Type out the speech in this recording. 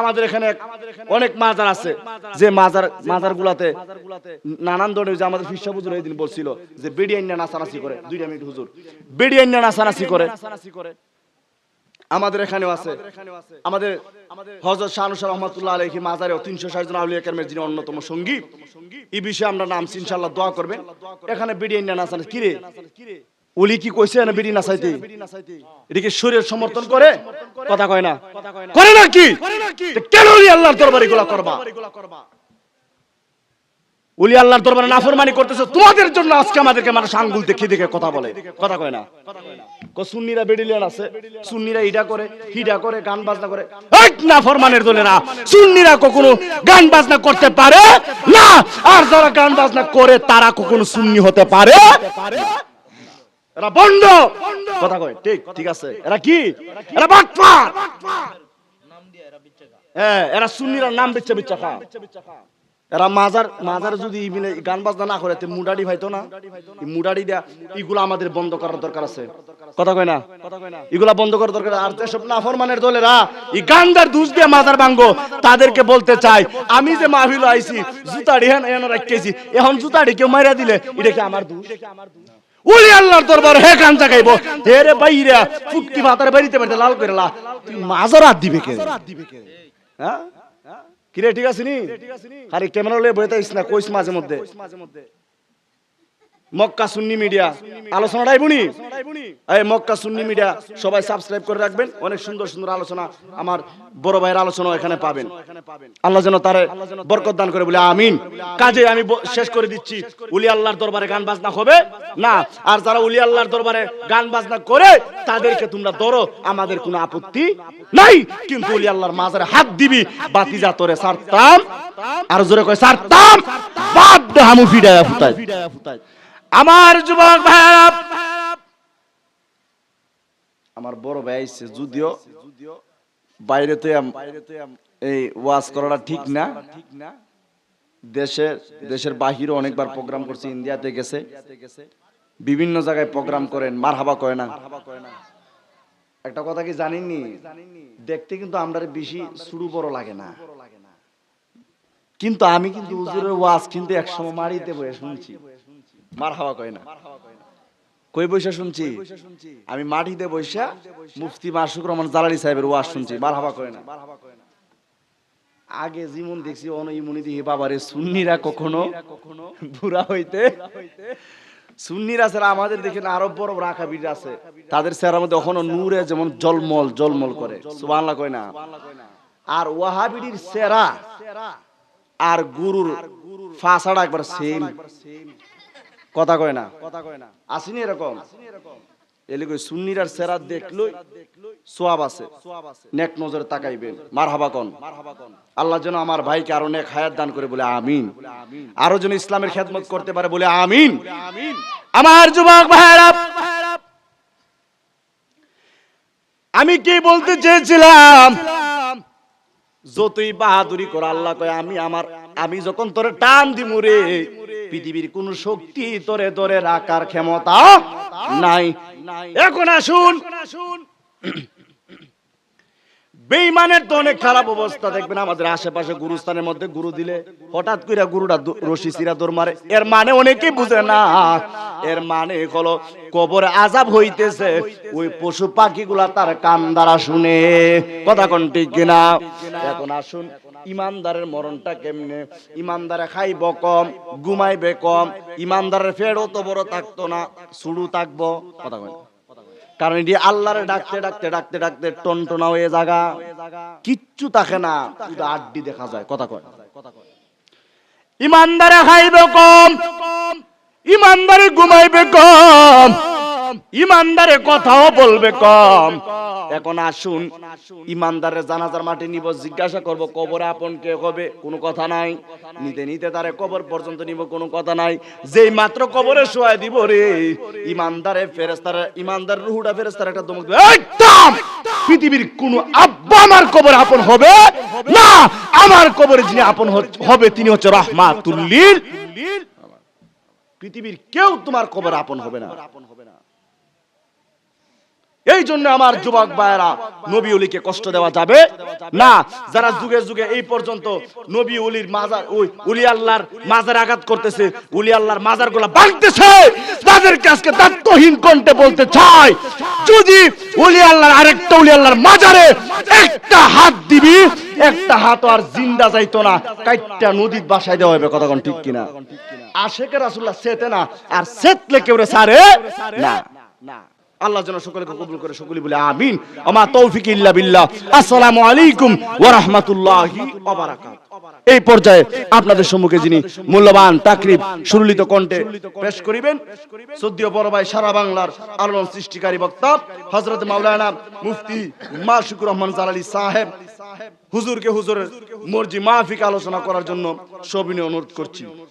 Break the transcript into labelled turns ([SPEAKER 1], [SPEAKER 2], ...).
[SPEAKER 1] আমাদের এখানে অনেক মাজার আছে। যে মাজার মাজার গুলাতে নানান ধরনের যে আমাদের ফিসা হুজুর দিন বলছিল যে বেডিয়াইনা নাচানাচি করে। দুইটা মিনিট হুজুর। বেডিয়াইনা নাচানাচি করে। আমাদের এখানেও আছে। আমাদের হজরত শাহনুসার রহমতুল্লাহ আলহী মাজারে তিনশো ষাট জন আউলিয়া কেরমের যিনি অন্যতম সঙ্গী। এই বিষয়ে আমরা নাম ইনশাল্লাহ দোয়া করবেন। এখানে বেডিয়াইনা নাচানাচি কিরে উলি কি কইছে না বিড়ি নাচাইতে? এদিকে শরীর সমর্থন করে? কথা কয় না। করে না কি? কেন উলি আল্লাহর দরবারে এগুলা করবা? উলি আল্লাহর দরবারে নাফরমানি করতেছে তোমাদের জন্য আজকে আমাদেরকে মানুষ আঙ্গুল দেখে দেখে কথা বলে। কথা কয় না। কো সুন্নিরা বেডিলিয়ান আছে। সুন্নিরা ইডা করে হিডা করে গান বাজনা করে। এই নাফরমানের দলে না সুন্নিরা কখনো গান বাজনা করতে পারে না? আর যারা গান বাজনা করে তারা কখনো সুন্নি হতে পারে? এরা বন্ড কথা কয় ঠিক ঠিক আছে। এরা কি? এরা বাটপার। হ্যাঁ এরা সুন্নিরা নাম বিচ্ছা বিচ্ছা খা এরা মাজার মাজার যদি গান বাজনা না করে মুডাডি ভাইতো না? মুডাডি দেয়া এগুলো আমাদের বন্ধ করার দরকার আছে। কথা কয় না? এগুলা বন্ধ করার দরকার আর যেসব নাফরমানের দলেরা এই গান্দার দুষ দিয়ে মাজার ভাঙ্গো তাদেরকে বলতে চাই আমি যে মাহফিল আইছি জুতাড়ি হ্যাঁ এনে রাখতেছি এখন জুতাড়ি কেউ মাইরা দিলে এটা কি আমার দোষ? উলি আল্লাহর দরবার হে কান জাগাইব। হে রে বাইরা ফুটকি ভাতার বাড়িতে বাড়িতে লাল করে লা। তুই মাজার হাত দিবে কে হ্যাঁ? কিরে ঠিক আছে নি? খালি ক্যামেরা লয়ে বইতে না কইস মাঝে মধ্যে। Mecca Sunni media. আলোচনা রাইবুনি এই মক্কা সুন্নি মিডিয়া, সবাই সাবস্ক্রাইব করে রাখবেন। অনেক সুন্দর সুন্দর আলোচনা আমার বড় ভাইয়ের আলোচনা এখানে পাবেন। আল্লাহ যেন তারে বরকত দান করে বলে আমিন। কাজে আমি শেষ করে দিচ্ছি। উলি আল্লাহর দরবারে গান বাজনা হবে? না। আর যারা উলি আল্লাহর দরবারে গান বাজনা করে, তাদেরকে তোমরা ধরো। আমাদের কোনো আপত্তি নাই। কিন্তু উলি আল্লাহর মাজারে হাত দিবি বাতিজা তোরে সারতাম আর জোরে কয় সারতাম বাপ হামু, ফিডায়া ফুটাই আমার যুবক ভাইরা আমার বড় ভাই আইছে যদিও বাইরে তো এই ওয়াজ করাটা ঠিক না। দেশের দেশের বাহিরে অনেকবার প্রোগ্রাম করছে, ইন্ডিয়াতে গেছে। বিভিন্ন জায়গায় প্রোগ্রাম করেন মার হাবা কয় না। একটা কথা কি জানেননি? দেখতে কিন্তু আমরা বেশি শুরু বড় লাগে না। কিন্তু আমি কিন্তু ওয়াজ কিন্তু একসময় মারিতে বয়ে শুনছি। মার হাওয়া কয় না। কই বৈশা শুনছি? আমি মাটিতে বৈশা মুফতি মাসুক রহমান জালালি সাহেবের ওয়াজ শুনছি, মার হাওয়া কয় না। আগে যেমন দেখছি অন ইমনি দেখি বাবারে সুন্নিরা কখনো বুড়া হইতে সুন্নিরা ছাড়া আমাদের দেখে না, আরও বড় আকাবির আছে, তাদের স্যার মধ্যে এখনও নূরে যেমন জলমল জলমল করে। সুবহানাল্লাহ কয় না। আর ওয়াহাবিডির সেরা আর গুরুর ফাঁসাটা একবার সেম কথা কয় না কথা কয় না। আসেনি এরকম? এলে কই সুন্নিরার সেরা দেখলই সোয়াব আছে। নেক নজরে তাকাইবেন। মারহাবা কোন। আল্লাহ যেন আমার ভাইকে আরও নেক হায়াত দান করে বলে আমিন। আরও যেন ইসলামের খেদমত করতে পারে বলে আমিন। আমার যুবক ভাইরা আমি কি বলতে চেয়েছিলাম? যতই বাহাদুরি করে আল্লাহ কয় আমি আমার আমি যখন তোরে টান দিমু রে। পৃথিবীর কোন শক্তি তরে ধরে রাখার ক্ষমতা নাই। এখন আসুন। বেইমানের তো অনেক খারাপ অবস্থা, দেখবেন আমাদের আশেপাশে গুরুস্থানের মধ্যে গুরু দিলে হঠাৎ করে গুরুটা রশি সিরা দৌড় মারে। এর মানে অনেকেই বুঝে না। এর মানে হলো কবরে আজাব হইতেছে, ওই পশু পাখিগুলা তার কান দ্বারা শুনে। কথা কোন ঠিক কিনা? এখন আসুন, ইমানদারের মরণটা কেমনে? ইমানদারে খাইব কম, ঘুমাইবে কম, ইমানদারের ফেরও তো বড় থাকতো না, শুরু থাকব। কথা কয় কারণ এটি আল্লাহরে ডাকতে ডাকতে ডাকতে ডাকতে টনটনা হয়ে জাগা। কিচ্ছু থাকে না, শুধু আড্ডি দেখা যায়, কথা কয়। ইমানদারে খাইবে কম, ইমানদারে ঘুমাইবে কম, ইমানদারে কথাও বলবে কম। এখন আসুন ইমানদারে জানাজার মাটি নিব, জিজ্ঞাসা করব, কবরে আপন কে হবে? কোনো কথা নাই। নিতে নিতে তারে কবর পর্যন্ত নিব, কোনো কথা নাই। যেই মাত্র কবরে শোয়াই দিব রে, ইমানদারে ফেরেস্তার ইমানদার রুহুটা ফেরেস্তার একটা দমক একদম! পৃথিবীর কোন আব্বা আমার কবর আপন হবে না। আমার কবরে যিনি আপন হবে, তিনি হচ্ছে রহমাতুল্লিল পৃথিবীর কেউ তোমার কবর আপন হবে না। এই জন্য আমার যুবক ভাইয়েরা নবী উলিকে কষ্ট দেওয়া যাবে না। যারা যুগে যুগে এই পর্যন্ত নবী উলির মাজার, ওই উলি আল্লাহর মাজার আঘাত করতেছে, উলি আল্লাহর মাজারগুলা ভাঙতেছে, তাদেরকে আজকে দায়িত্বহীন কণ্ঠে বলতে চাই, যদি উলি আল্লাহর আরেকটা উলি আল্লাহর মাজারে একটা হাত দিবি, একটা হাত আর জিন্দা যাইতো না, কাইটটা নদীর বাসায় দেওয়া হবে কতক্ষণ ঠিক কিনা? আশেকের রাসূলুল্লাহ সেতে না, আর সেতলে কেউ রে সারে? না। না। আল্লাহ যেন সকলকে কবুল করে সকলে বলে আমিন। আমা তৌফিক ইল্লা বিল্লাহ। আসসালামু আলাইকুম ওয়া রাহমাতুল্লাহি ওয়া বারাকাতুহু। এই পর্যায়ে আপনাদের সম্মুখে যিনি মূল্যবান তাকরিব সুরলিত কণ্ঠে পেশ করিবেন, সদ্য বড় ভাই সারা বাংলার আলোড়ন সৃষ্টিকারী বক্তা, হযরত মাওলানা মুফতি মাশিকুর রহমান জালালি সাহেব। হুজুরকে হুজুরের মর্জি মাহফিক আলোচনা করার জন্য সবিনয় অনুরোধ করছি।